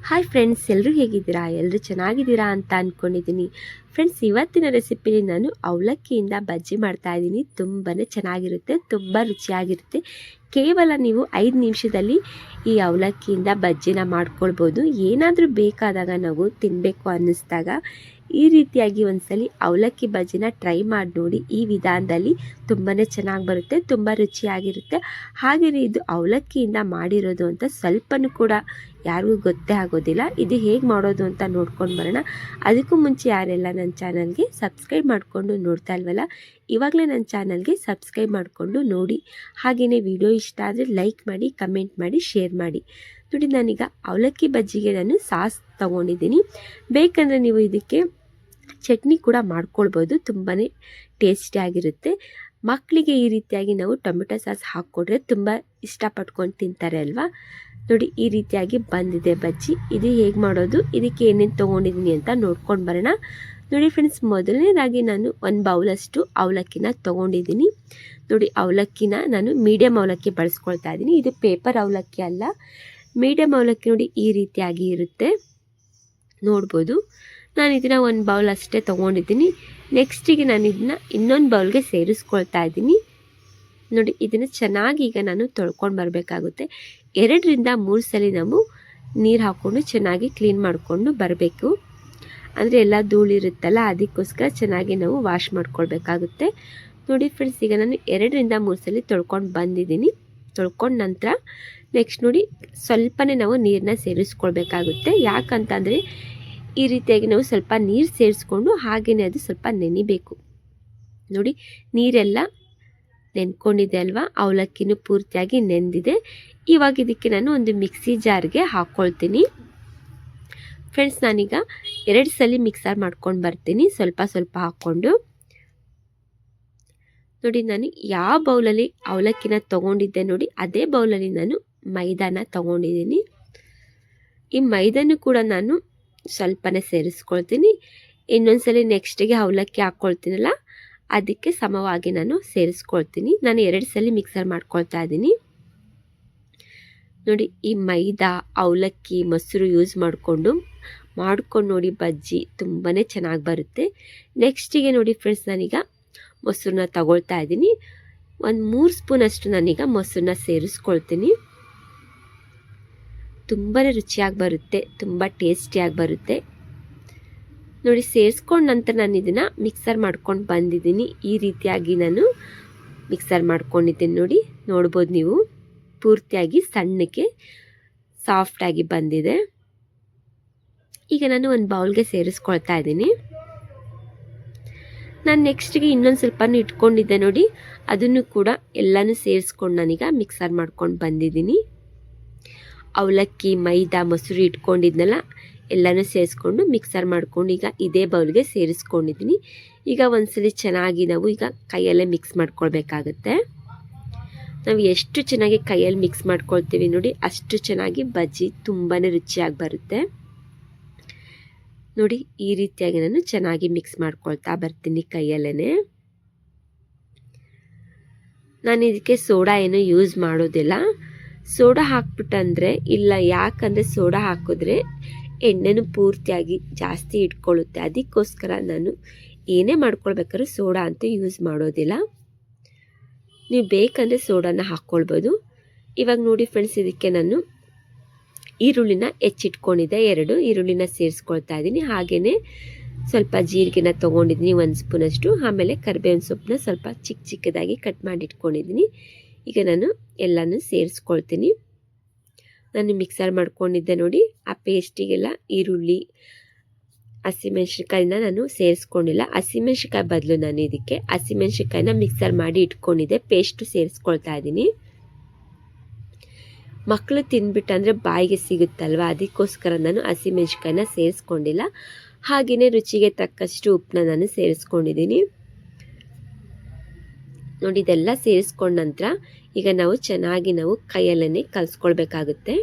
Hi friends ಎಲ್ಲರೂ ಹೇಗಿದ್ದೀರಾ? ಎಲ್ಲರೂ ಚೆನ್ನಾಗಿದ್ದೀರಾ ಅಂತ ಅಂದ್ಕೊಂಡಿದ್ದೀನಿ ಫ್ರೆಂಡ್ಸ್ ಇವತ್ತಿನ ರೆಸಿಪಿಲಿ ನಾನು ಅವಲಕ್ಕಿಯಿಂದ ಬಜ್ಜಿ ಮಾಡ್ತಾ ಇದ್ದೀನಿ. ತುಂಬಾ ಚೆನ್ನಾಗಿರುತ್ತೆ, ತುಂಬ ರುಚಿಯಾಗಿರುತ್ತೆ. ಕೇವಲ ನೀವು ಐದು ನಿಮಿಷದಲ್ಲಿ ಈ ಅವಲಕ್ಕಿಯಿಂದ ಬಜ್ಜಿನ ಮಾಡ್ಕೊಳ್ಬೋದು. ಏನಾದರೂ ಬೇಕಾದಾಗ ನಾವು ತಿನ್ನಬೇಕು ಅನ್ನಿಸ್ದಾಗ ಈ ರೀತಿಯಾಗಿ ಒಂದ್ಸಲಿ ಅವಲಕ್ಕಿ ಬಜ್ಜಿನ ಟ್ರೈ ಮಾಡಿ ನೋಡಿ. ಈ ವಿಧಾನದಲ್ಲಿ ತುಂಬಾ ಚೆನ್ನಾಗಿ ಬರುತ್ತೆ, ತುಂಬ ರುಚಿಯಾಗಿರುತ್ತೆ. ಹಾಗೆಯೇ ಇದು ಅವಲಕ್ಕಿಯಿಂದ ಮಾಡಿರೋದು ಅಂತ ಸ್ವಲ್ಪನೂ ಕೂಡ ಯಾರಿಗೂ ಗೊತ್ತೇ ಆಗೋದಿಲ್ಲ. ಇದು ಹೇಗೆ ಮಾಡೋದು ಅಂತ ನೋಡ್ಕೊಂಡು ಬರೋಣ. ಅದಕ್ಕೂ ಮುಂಚೆ ಯಾರೆಲ್ಲ ನನ್ನ ಚಾನಲ್ಗೆ ಸಬ್ಸ್ಕ್ರೈಬ್ ಮಾಡಿಕೊಂಡು ನೋಡ್ತಾ ಇಲ್ವಲ್ಲ, ಇವಾಗಲೇ ನನ್ನ ಚಾನಲ್ಗೆ ಸಬ್ಸ್ಕ್ರೈಬ್ ಮಾಡಿಕೊಂಡು ನೋಡಿ. ಹಾಗೆಯೇ ವಿಡಿಯೋ ಇಷ್ಟ ಆದರೆ ಲೈಕ್ ಮಾಡಿ, ಕಮೆಂಟ್ ಮಾಡಿ, ಶೇರ್ ಮಾಡಿ. ನೋಡಿ ನಾನೀಗ ಅವಲಕ್ಕಿ ಬಜ್ಜಿಗೆ ನಾನು ಸಾಸ್ ತೊಗೊಂಡಿದ್ದೀನಿ. ಬೇಕಂದರೆ ನೀವು ಇದಕ್ಕೆ ಚಟ್ನಿ ಕೂಡ ಮಾಡ್ಕೊಳ್ಬೋದು ತುಂಬಾ ಟೇಸ್ಟಿಯಾಗಿರುತ್ತೆ ಮಕ್ಕಳಿಗೆ ಈ ರೀತಿಯಾಗಿ ನಾವು ಟೊಮೆಟೊ ಸಾಸ್ ಹಾಕ್ಕೊಟ್ರೆ ತುಂಬ ಇಷ್ಟಪಟ್ಕೊಂಡು ತಿಂತಾರೆ ಅಲ್ವಾ? ನೋಡಿ, ಈ ರೀತಿಯಾಗಿ ಬಂದಿದೆ ಬಜ್ಜಿ. ಇದು ಹೇಗೆ ಮಾಡೋದು? ಇದಕ್ಕೆ ಏನೇನು ತೊಗೊಂಡಿದ್ದೀನಿ ಅಂತ ನೋಡ್ಕೊಂಡು ಬರೋಣ. ನೋಡಿ ಫ್ರೆಂಡ್ಸ್, ಮೊದಲನೇದಾಗಿ ನಾನು ಒಂದು ಬೌಲಷ್ಟು ಅವಲಕ್ಕಿನ ತೊಗೊಂಡಿದ್ದೀನಿ. ನೋಡಿ, ಅವಲಕ್ಕಿನ ನಾನು ಮೀಡಿಯಮ್ ಅವಲಕ್ಕಿ ಬಳಸ್ಕೊಳ್ತಾ ಇದ್ದೀನಿ. ಇದು ಪೇಪರ್ ಅವಲಕ್ಕಿ ಅಲ್ಲ. ಮೀಡಿಯಮ್ ಅವಲಕ್ಕಿ ನೋಡಿ ಈ ರೀತಿಯಾಗಿ ಇರುತ್ತೆ. ನೋಡ್ಬೋದು. ನಾನು ಇದನ್ನು ಒಂದು ಬೌಲ್ ಅಷ್ಟೇ ತೊಗೊಂಡಿದ್ದೀನಿ. ನೆಕ್ಸ್ಟಿಗೆ ನಾನು ಇದನ್ನ ಇನ್ನೊಂದು ಬೌಲ್ಗೆ ಸೇರಿಸ್ಕೊಳ್ತಾ ಇದ್ದೀನಿ. ನೋಡಿ, ಇದನ್ನು ಚೆನ್ನಾಗಿ ಈಗ ನಾನು ತೊಳ್ಕೊಂಡು ಬರಬೇಕಾಗುತ್ತೆ. ಎರಡರಿಂದ ಮೂರು ಸಲ ನಾವು ನೀರು ಹಾಕ್ಕೊಂಡು ಚೆನ್ನಾಗಿ ಕ್ಲೀನ್ ಮಾಡಿಕೊಂಡು ಬರಬೇಕು. ಅಂದರೆ ಎಲ್ಲ ಧೂಳಿರುತ್ತಲ್ಲ ಅದಕ್ಕೋಸ್ಕರ ಚೆನ್ನಾಗಿ ನಾವು ವಾಶ್ ಮಾಡ್ಕೊಳ್ಬೇಕಾಗುತ್ತೆ. ನೋಡಿ ಫ್ರೆಂಡ್ಸ್ ಈಗ ನಾನು ಎರಡರಿಂದ ಮೂರು ಸಲ ತೊಳ್ಕೊಂಡು ಬಂದಿದ್ದೀನಿ. ತೊಳ್ಕೊಂಡು ನಂತರ ನೆಕ್ಸ್ಟ್ ನೋಡಿ, ಸ್ವಲ್ಪನೇ ನಾವು ನೀರನ್ನ ಸೇರಿಸ್ಕೊಳ್ಬೇಕಾಗುತ್ತೆ. ಯಾಕಂತಂದರೆ ಈ ರೀತಿಯಾಗಿ ನಾವು ಸ್ವಲ್ಪ ನೀರು ಸೇರಿಸ್ಕೊಂಡು ಹಾಗೆಯೇ ಅದು ಸ್ವಲ್ಪ ನೆನಿಬೇಕು. ನೋಡಿ, ನೀರೆಲ್ಲ ನೆನ್ಕೊಂಡಿದೆ ಅಲ್ವಾ? ಅವಲಕ್ಕಿನೂ ಪೂರ್ತಿಯಾಗಿ ನೆಂದಿದೆ. ಇವಾಗ ಇದಕ್ಕೆ ನಾನು ಒಂದು ಮಿಕ್ಸಿ ಜಾರ್ಗೆ ಹಾಕ್ಕೊಳ್ತೀನಿ ಫ್ರೆಂಡ್ಸ್, ನಾನೀಗ ಎರಡು ಸಲ ಮಿಕ್ಸರ್ ಮಾಡ್ಕೊಂಡು ಬರ್ತೀನಿ. ಸ್ವಲ್ಪ ಸ್ವಲ್ಪ ಹಾಕ್ಕೊಂಡು. ನೋಡಿ, ನಾನು ಯಾವ ಬೌಲಲ್ಲಿ ಅವಲಕ್ಕಿನ ತೊಗೊಂಡಿದ್ದೆ ನೋಡಿ, ಅದೇ ಬೌಲಲ್ಲಿ ನಾನು ಮೈದಾನ ತೊಗೊಂಡಿದ್ದೀನಿ. ಈ ಮೈದಾನ ಕೂಡ ನಾನು ಸ್ವಲ್ಪನೇ ಸೇರಿಸ್ಕೊಳ್ತೀನಿ. ಇನ್ನೊಂದ್ಸಲಿ ನೆಕ್ಸ್ಟಿಗೆ ಅವಲಕ್ಕಿ ಹಾಕ್ಕೊಳ್ತೀನಲ್ಲ, ಅದಕ್ಕೆ ಸಮವಾಗಿ ನಾನು ಸೇರಿಸ್ಕೊಳ್ತೀನಿ. ನಾನು ಎರಡು ಸಲ ಮಿಕ್ಸರ್ ಮಾಡ್ಕೊಳ್ತಾ ಇದ್ದೀನಿ. ನೋಡಿ, ಈ ಮೈದಾ ಅವಲಕ್ಕಿ ಮೊಸರು ಯೂಸ್ ಮಾಡಿಕೊಂಡು, ಮಾಡ್ಕೊಂಡು ನೋಡಿ ಬಜ್ಜಿ ತುಂಬಾ ಚೆನ್ನಾಗಿ ಬರುತ್ತೆ. ನೆಕ್ಸ್ಟಿಗೆ ನೋಡಿ ಫ್ರೆಂಡ್ಸ್, ನಾನೀಗ ಮೊಸರನ್ನ ತಗೊಳ್ತಾ ಇದ್ದೀನಿ. ಒಂದು ಮೂರು ಸ್ಪೂನಷ್ಟು ನಾನೀಗ ಮೊಸರನ್ನ ಸೇರಿಸ್ಕೊಳ್ತೀನಿ. ತುಂಬಾ ರುಚಿಯಾಗಿ ಬರುತ್ತೆ, ತುಂಬ ಟೇಸ್ಟಿಯಾಗಿ ಬರುತ್ತೆ. ನೋಡಿ, ಸೇರಿಸ್ಕೊಂಡ ನಂತರ ನಾನು ಇದನ್ನು ಮಿಕ್ಸರ್ ಮಾಡ್ಕೊಂಡು ಬಂದಿದ್ದೀನಿ. ಈ ರೀತಿಯಾಗಿ ನಾನು ಮಿಕ್ಸರ್ ಮಾಡ್ಕೊಂಡಿದ್ದೀನಿ ನೋಡಿ, ನೋಡ್ಬೋದು ನೀವು. ಪೂರ್ತಿಯಾಗಿ ಸಣ್ಣಕ್ಕೆ ಸಾಫ್ಟಾಗಿ ಬಂದಿದೆ. ಈಗ ನಾನು ಒಂದು ಬೌಲ್ಗೆ ಸೇರಿಸ್ಕೊಳ್ತಾ ಇದ್ದೀನಿ. ನಾನು ನೆಕ್ಸ್ಟ್ಗೆ ಇನ್ನೊಂದು ಸ್ವಲ್ಪ ಇಟ್ಕೊಂಡಿದ್ದೆ ನೋಡಿ, ಅದನ್ನು ಕೂಡ ಎಲ್ಲನೂ ಸೇರಿಸ್ಕೊಂಡು ನಾನೀಗ ಮಿಕ್ಸರ್ ಮಾಡ್ಕೊಂಡು ಬಂದಿದ್ದೀನಿ. ಅವಲಕ್ಕಿ, ಮೈದಾ, ಮೊಸರು ಇಟ್ಕೊಂಡಿದ್ನಲ್ಲ, ಎಲ್ಲನೂ ಸೇರಿಸ್ಕೊಂಡು ಮಿಕ್ಸರ್ ಮಾಡ್ಕೊಂಡು ಈಗ ಇದೇ ಬೌಲ್ಗೆ ಸೇರಿಸ್ಕೊಂಡಿದ್ದೀನಿ. ಈಗ ಒಂದ್ಸಲಿ ಚೆನ್ನಾಗಿ ನಾವು ಈಗ ಕೈಯಲ್ಲೇ ಮಿಕ್ಸ್ ಮಾಡ್ಕೊಳ್ಬೇಕಾಗತ್ತೆ. ನಾವು ಎಷ್ಟು ಚೆನ್ನಾಗಿ ಕೈಯಲ್ಲಿ ಮಿಕ್ಸ್ ಮಾಡ್ಕೊಳ್ತೀವಿ ನೋಡಿ, ಅಷ್ಟು ಚೆನ್ನಾಗಿ ಬಜ್ಜಿ ತುಂಬಾ ರುಚಿಯಾಗಿ ಬರುತ್ತೆ. ನೋಡಿ, ಈ ರೀತಿಯಾಗಿ ನಾನು ಚೆನ್ನಾಗಿ ಮಿಕ್ಸ್ ಮಾಡ್ಕೊಳ್ತಾ ಬರ್ತೀನಿ ಕೈಯಲ್ಲೇ ನಾನು ಇದಕ್ಕೆ ಸೋಡಾ ಏನು ಯೂಸ್ ಮಾಡೋದಿಲ್ಲ. ಸೋಡಾ ಹಾಕ್ಬಿಟ್ಟಂದರೆ ಇಲ್ಲ, ಯಾಕಂದರೆ ಸೋಡಾ ಹಾಕಿದ್ರೆ ಎಣ್ಣೆನೂ ಪೂರ್ತಿಯಾಗಿ ಜಾಸ್ತಿ ಇಟ್ಕೊಳ್ಳುತ್ತೆ. ಅದಕ್ಕೋಸ್ಕರ ನಾನು ಏನೇ ಮಾಡ್ಕೊಳ್ಬೇಕಾದ್ರೂ ಸೋಡಾ ಅಂತೂ ಯೂಸ್ ಮಾಡೋದಿಲ್ಲ. ನೀವು ಬೇಕಂದರೆ ಸೋಡಾನ ಹಾಕ್ಕೊಳ್ಬೋದು. ಇವಾಗ ನೋಡಿ ಫ್ರೆಂಡ್ಸ್, ಇದಕ್ಕೆ ನಾನು ಈರುಳ್ಳಿನ ಹೆಚ್ಚಿಟ್ಕೊಂಡಿದ್ದೆ. ಎರಡು ಈರುಳ್ಳಿನ ಸೇರಿಸ್ಕೊಳ್ತಾ ಇದ್ದೀನಿ. ಹಾಗೆಯೇ ಸ್ವಲ್ಪ ಜೀರಿಗೆನ ತೊಗೊಂಡಿದ್ದೀನಿ, ಒಂದು ಸ್ಪೂನಷ್ಟು. ಆಮೇಲೆ ಕರಿಬೇವಿನ ಸೊಪ್ಪನ್ನ ಸ್ವಲ್ಪ ಚಿಕ್ಕ ಚಿಕ್ಕದಾಗಿ ಕಟ್ ಮಾಡಿ ಇಟ್ಕೊಂಡಿದ್ದೀನಿ. ಈಗ ನಾನು ಎಲ್ಲನೂ ಸೇರಿಸ್ಕೊಳ್ತೀನಿ. ನಾನು ಮಿಕ್ಸರ್ ಮಾಡ್ಕೊಂಡಿದ್ದೆ ನೋಡಿ, ಆ ಪೇಸ್ಟಿಗೆಲ್ಲ ಈರುಳ್ಳಿ, ಹಸಿಮೆಣ್ಸಿನ್ಕಾಯಿನ ನಾನು ಸೇರಿಸ್ಕೊಂಡಿಲ್ಲ. ಹಸಿಮೆಣ್ಸಿನ್ಕಾಯಿ ಬದಲು ನಾನು ಇದಕ್ಕೆ ಹಸಿಮೆಣ್ಸಿನ್ಕಾಯಿನ ಮಿಕ್ಸರ್ ಮಾಡಿ ಇಟ್ಕೊಂಡಿದ್ದೆ, ಪೇಸ್ಟು ಸೇರಿಸ್ಕೊಳ್ತಾ ಇದ್ದೀನಿ. ಮಕ್ಕಳು ತಿಂದ್ಬಿಟ್ಟಂದರೆ ಬಾಯಿಗೆ ಸಿಗುತ್ತಲ್ವ? ಅದಕ್ಕೋಸ್ಕರ ನಾನು ಹಸಿಮೆಣ್ಸಿನ್ಕಾಯಿನ ಸೇರಿಸ್ಕೊಂಡಿಲ್ಲ. ಹಾಗೆಯೇ ರುಚಿಗೆ ತಕ್ಕಷ್ಟು ಉಪ್ಪನ್ನ ನಾನು ಸೇರಿಸ್ಕೊಂಡಿದ್ದೀನಿ. ನೋಡಿ, ಇದೆಲ್ಲ ಸೇರಿಸ್ಕೊಂಡ ನಂತರ ಈಗ ನಾವು ಚೆನ್ನಾಗಿ ನಾವು ಕೈಯಲ್ಲೇ ಕಲಿಸ್ಕೊಳ್ಬೇಕಾಗುತ್ತೆ.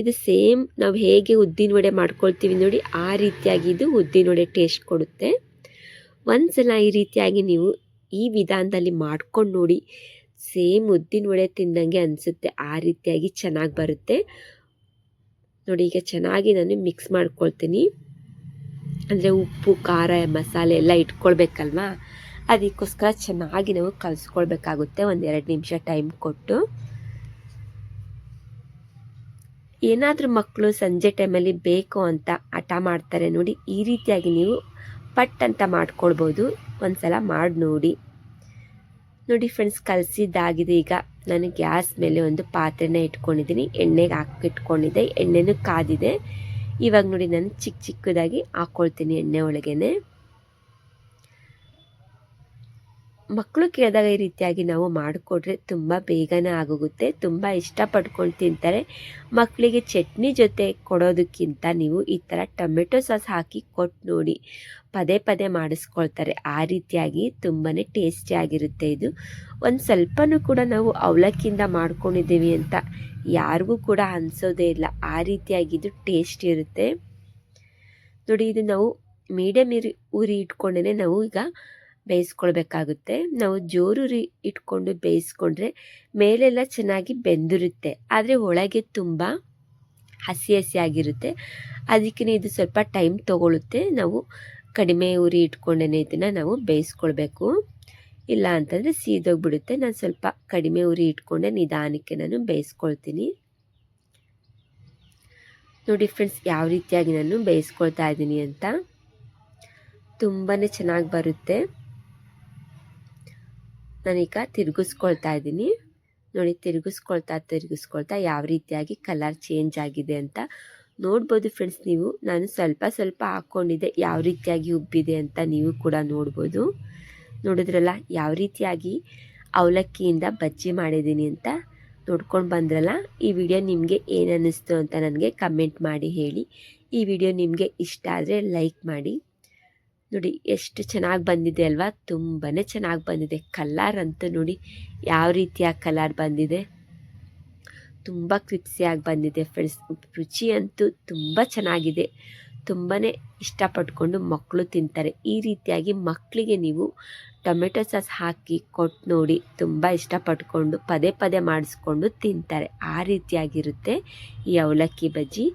ಇದು ಸೇಮ್ ನಾವು ಹೇಗೆ ಉದ್ದಿನ ವಡೆ ಮಾಡ್ಕೊಳ್ತೀವಿ ನೋಡಿ, ಆ ರೀತಿಯಾಗಿ ಇದು ಉದ್ದಿನ ವಡೆ ಟೇಸ್ಟ್ ಕೊಡುತ್ತೆ. ಒಂದ್ಸಲ ಈ ರೀತಿಯಾಗಿ ನೀವು ಈ ವಿಧಾನದಲ್ಲಿ ಮಾಡ್ಕೊಂಡು ನೋಡಿ, ಸೇಮ್ ಉದ್ದಿನ ವಡೆ ತಿಂದಂಗೆ ಅನಿಸುತ್ತೆ, ಆ ರೀತಿಯಾಗಿ ಚೆನ್ನಾಗಿ ಬರುತ್ತೆ. ನೋಡಿ, ಈಗ ಚೆನ್ನಾಗಿ ನಾನು ಮಿಕ್ಸ್ ಮಾಡ್ಕೊಳ್ತೀನಿ. ಅಂದರೆ ಉಪ್ಪು, ಖಾರ, ಮಸಾಲೆ ಎಲ್ಲ ಇಟ್ಕೊಳ್ಬೇಕಲ್ವಾ? ಅದಕ್ಕೋಸ್ಕರ ಚೆನ್ನಾಗಿ ನಾವು ಕಲಿಸ್ಕೊಳ್ಬೇಕಾಗುತ್ತೆ ಒಂದು ಎರಡು ನಿಮಿಷ ಟೈಮ್ ಕೊಟ್ಟು. ಏನಾದರೂ ಮಕ್ಕಳು ಸಂಜೆ ಟೈಮಲ್ಲಿ ಬೇಕು ಅಂತ ಹಠ ಮಾಡ್ತಾರೆ ನೋಡಿ, ಈ ರೀತಿಯಾಗಿ ನೀವು ಪಟ್ ಅಂತ ಮಾಡ್ಕೊಳ್ಬೋದು. ಒಂದ್ಸಲ ಮಾಡಿ ನೋಡಿ. ನೋಡಿ ಫ್ರೆಂಡ್ಸ್, ಕಲಸಿದ್ದಾಗಿದೆ ಈಗ. ನಾನು ಗ್ಯಾಸ್ ಮೇಲೆ ಒಂದು ಪಾತ್ರೆನ ಇಟ್ಕೊಂಡಿದ್ದೀನಿ. ಎಣ್ಣೆಗೆ ಹಾಕಿಟ್ಕೊಂಡಿದ್ದೆ. ಎಣ್ಣೆನೂ ಕಾದಿದೆ. ಇವಾಗ ನೋಡಿ ನಾನು ಚಿಕ್ಕ ಚಿಕ್ಕದಾಗಿ ಹಾಕ್ಕೊಳ್ತೀನಿ ಎಣ್ಣೆ ಒಳಗೇನೆ. ಮಕ್ಕಳು ಕೇಳಿದಾಗ ಈ ರೀತಿಯಾಗಿ ನಾವು ಮಾಡಿಕೊಟ್ರೆ ತುಂಬ ಬೇಗನೆ ಆಗೋಗುತ್ತೆ. ತುಂಬ ಇಷ್ಟಪಟ್ಕೊಂಡು ತಿಂತಾರೆ. ಮಕ್ಕಳಿಗೆ ಚಟ್ನಿ ಜೊತೆ ಕೊಡೋದಕ್ಕಿಂತ ನೀವು ಈ ಥರ ಟೊಮೆಟೊ ಸಾಸ್ ಹಾಕಿ ಕೊಟ್ಟು ನೋಡಿ, ಪದೇ ಪದೇ ಮಾಡಿಸ್ಕೊಳ್ತಾರೆ. ಆ ರೀತಿಯಾಗಿ ತುಂಬಾ ಟೇಸ್ಟಿಯಾಗಿರುತ್ತೆ ಇದು. ಒಂದು ಸ್ವಲ್ಪನೂ ಕೂಡ ನಾವು ಅವಲಕ್ಕಿಯಿಂದ ಮಾಡ್ಕೊಂಡಿದ್ದೀವಿ ಅಂತ ಯಾರಿಗೂ ಕೂಡ ಅನಿಸೋದೇ ಇಲ್ಲ. ಆ ರೀತಿಯಾಗಿ ಇದು ಟೇಸ್ಟ್ ಇರುತ್ತೆ. ನೋಡಿ, ಇದು ನಾವು ಮೀಡಿಯಮ್ ಇರಿ ಉರಿ ಇಟ್ಕೊಂಡೇ ನಾವು ಈಗ ಬೇಯಿಸ್ಕೊಳ್ಬೇಕಾಗುತ್ತೆ. ನಾವು ಜೋರು ಉರಿ ಇಟ್ಕೊಂಡು ಬೇಯಿಸ್ಕೊಂಡ್ರೆ ಮೇಲೆಲ್ಲ ಚೆನ್ನಾಗಿ ಬೆಂದಿರುತ್ತೆ. ಆದರೆ ಒಳಗೆ ತುಂಬ ಹಸಿ ಹಸಿಯಾಗಿರುತ್ತೆ ಅದಕ್ಕೆ ಇದು ಸ್ವಲ್ಪ ಟೈಮ್ ತೊಗೊಳುತ್ತೆ. ನಾವು ಕಡಿಮೆ ಉರಿ ಇಟ್ಕೊಂಡೇ ಇದನ್ನು ನಾವು ಬೇಯಿಸ್ಕೊಳ್ಬೇಕು. ಇಲ್ಲ ಅಂತಂದರೆ ಸೀದೋಗ್ಬಿಡುತ್ತೆ. ನಾನು ಸ್ವಲ್ಪ ಕಡಿಮೆ ಉರಿ ಇಟ್ಕೊಂಡೆ ನಿಧಾನಕ್ಕೆ ನಾನು ಬೇಯಿಸ್ಕೊಳ್ತೀನಿ. ನೋಡಿ ಫ್ರೆಂಡ್ಸ್, ಯಾವ ರೀತಿಯಾಗಿ ನಾನು ಬೇಯಿಸ್ಕೊಳ್ತಾ ಇದ್ದೀನಿ ಅಂತ. ತುಂಬಾ ಚೆನ್ನಾಗಿ ಬರುತ್ತೆ. ನಾನೀಗ ತಿರುಗಿಸ್ಕೊಳ್ತಾ ಇದ್ದೀನಿ. ನೋಡಿ, ತಿರುಗಿಸ್ಕೊಳ್ತಾ ತಿರುಗಿಸ್ಕೊಳ್ತಾ ಯಾವ ರೀತಿಯಾಗಿ ಕಲರ್ ಚೇಂಜ್ ಆಗಿದೆ ಅಂತ ನೋಡ್ಬೋದು ಫ್ರೆಂಡ್ಸ್ ನೀವು. ನಾನು ಸ್ವಲ್ಪ ಸ್ವಲ್ಪ ಹಾಕ್ಕೊಂಡಿದ್ದೆ ಯಾವ ರೀತಿಯಾಗಿ ಉಬ್ಬಿದೆ ಅಂತ ನೀವು ಕೂಡ ನೋಡ್ಬೋದು. ನೋಡಿದ್ರಲ್ಲ, ಯಾವ ರೀತಿಯಾಗಿ ಅವಲಕ್ಕಿಯಿಂದ ಬಜ್ಜಿ ಮಾಡಿದ್ದೀನಿ ಅಂತ ನೋಡ್ಕೊಂಡು ಬಂದ್ರಲ್ಲ, ಈ ವಿಡಿಯೋ ನಿಮಗೆ ಏನು ಅನ್ನಿಸ್ತು ಅಂತ ನನಗೆ ಕಮೆಂಟ್ ಮಾಡಿ ಹೇಳಿ. ಈ ವಿಡಿಯೋ ನಿಮಗೆ ಇಷ್ಟ ಆದರೆ ಲೈಕ್ ಮಾಡಿ. ನೋಡಿ, ಎಷ್ಟು ಚೆನ್ನಾಗಿ ಬಂದಿದೆ ಅಲ್ವಾ? ತುಂಬಾ ಚೆನ್ನಾಗಿ ಬಂದಿದೆ. ಕಲರ್ ಅಂತ ನೋಡಿ ಯಾವ ರೀತಿಯ ಕಲರ್ ಬಂದಿದೆ. ತುಂಬ ಕ್ರಿಪ್ಸಿಯಾಗಿ ಬಂದಿದೆ ಫ್ರೆಂಡ್ಸ್ ರುಚಿ ಅಂತೂ ತುಂಬ ಚೆನ್ನಾಗಿದೆ. ತುಂಬಾ ಇಷ್ಟಪಟ್ಕೊಂಡು ಮಕ್ಕಳು ತಿಂತಾರೆ. ಈ ರೀತಿಯಾಗಿ ಮಕ್ಕಳಿಗೆ ನೀವು ಟೊಮೆಟೊ ಸಾಸ್ ಹಾಕಿ ಕೊಟ್ಟು ನೋಡಿ ತುಂಬ ಇಷ್ಟಪಟ್ಕೊಂಡು ಪದೇ ಪದೇ ಮಾಡಿಸ್ಕೊಂಡು ತಿಂತಾರೆ. ಆ ರೀತಿಯಾಗಿರುತ್ತೆ ಈ ಅವಲಕ್ಕಿ ಬಜ್ಜಿ.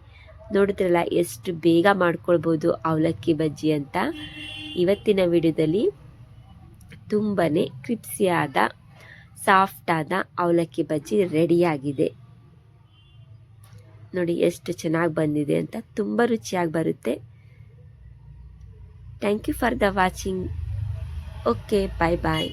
ನೋಡಿದ್ರಲ್ಲ, ಎಷ್ಟು ಬೇಗ ಮಾಡ್ಕೊಳ್ಬೋದು ಅವಲಕ್ಕಿ ಬಜ್ಜಿ ಅಂತ. ಇವತ್ತಿನ ವಿಡಿಯೋದಲ್ಲಿ ತುಂಬಾ ಕ್ರಿಪ್ಸಿಯಾದ, ಸಾಫ್ಟಾದ ಅವಲಕ್ಕಿ ಬಜ್ಜಿ ರೆಡಿಯಾಗಿದೆ. ನೋಡಿ, ಎಷ್ಟು ಚೆನ್ನಾಗಿ ಬಂದಿದೆ ಅಂತ ತುಂಬ ರುಚಿಯಾಗಿ ಬರುತ್ತೆ. Thank you for the watching okay bye bye